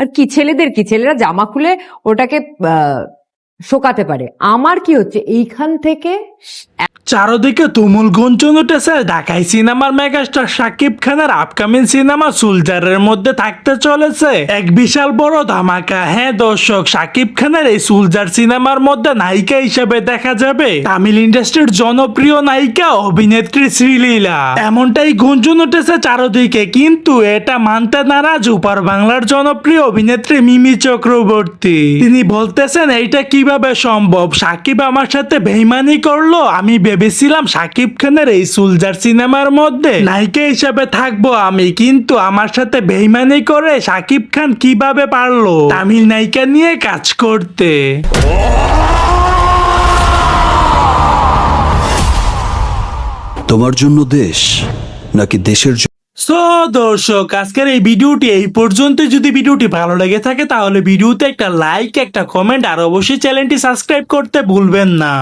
আর কি ছেলেদের কি? ছেলেরা জামা খুলে ওটাকে শোকাতে পারে। আমার কি হচ্ছে, এইখান থেকে চারদিকে তুমুল গুঞ্জন উঠেছে। ঢাকাই সিনেমার মেগাস্টার শাকিব খানের আপকামিং সিনেমা সুলজারের মধ্যে থাকতে চলেছে। এক বিশাল বড় ধামাকা। হ্যাঁ দর্শক সাকিব খানের এই সুলজার সিনেমার মধ্যে নায়িকা হিসেবে দেখা যাবে। তামিল ইন্ডাস্ট্রির জনপ্রিয় নায়িকা, অভিনেত্রী শ্রীলীলা। এমনটাই গুঞ্জন উঠেছে চারদিকে, কিন্তু এটা মানতে নারাজ উপার বাংলার জনপ্রিয় অভিনেত্রী মিমি চক্রবর্তী। তিনি বলতেছেন, এইটা কীভাবে সম্ভব? সাকিব আমার সাথে বেইমানি করল, আমি ভেবেছিলাম সাকিব খানের এই সুলজার সিনেমার মধ্যে নায়িকা হিসেবে থাকব আমি কিন্তু আমার সাথে বেইমানি করে সাকিব খান কীভাবে পারল তামিল নায়িকা নিয়ে কাজ করতে। তোমার জন্য দেশ নাকি দেশের জন্য সো দর্শক আজকের এই ভিডিওটি এই পর্যন্ত যদি ভিডিওটি ভালো লেগে থাকে তাহলে ভিডিওতে একটা লাইক একটা কমেন্ট আর অবশ্যই চ্যানেলটি সাবস্ক্রাইব করতে ভুলবেন না।